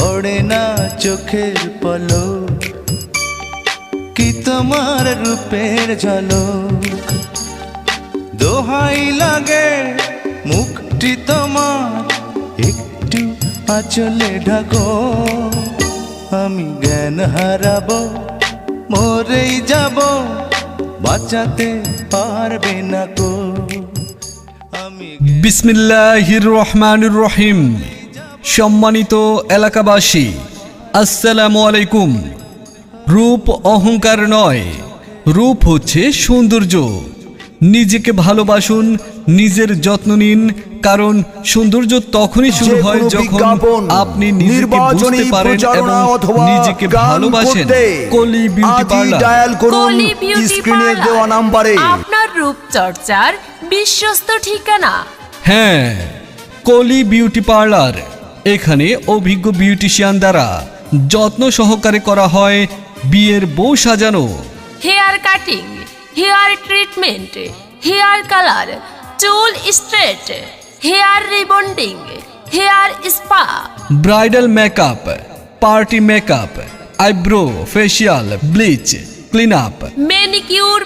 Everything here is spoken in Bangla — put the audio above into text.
পড়ে না চোখের পলক, কি তোমার রূপের ঝলক? দোহাই লাগে মুখটি তোমার, একটু আচলে ঢাকো। আমি জ্ঞান হারাবো, মরেই যাব, বাঁচাতে পারবে না কো আমি বিসমিল্লাহির রহমানুর রহিম। সম্মানিত এলাকাবাসী আসসালামু আলাইকুম। রূপ অহংকার নয় রূপ হচ্ছে সৌন্দর্য। নিজেকে ভালোবাসুন নিজের যত্ন নিন কারণ সৌন্দর্য তখনই শুরু হয় যখন আপনি নিজেকে নির্বাচনী বুঝতে পারেন এবং নিজেকে ভালোবাসেন। কলি বিউটি পার্লার। ডায়াল করুন স্ক্রিনে দেওয়া নাম্বারে। আপনার রূপচর্চার বিশ্বস্ত ঠিকানা। হ্যাঁ কলি বিউটি পার্লার। এখানে অভিজ্ঞ বিউটিশিয়ান দ্বারা যত্ন সহকারে করা হয় বিয়ের বউ সাজানো। Hair cutting hair treatment hair colour চুল straight hair rebonding hair spa. Bridal makeup party makeup eyebrow facial bleach clean up. Manicure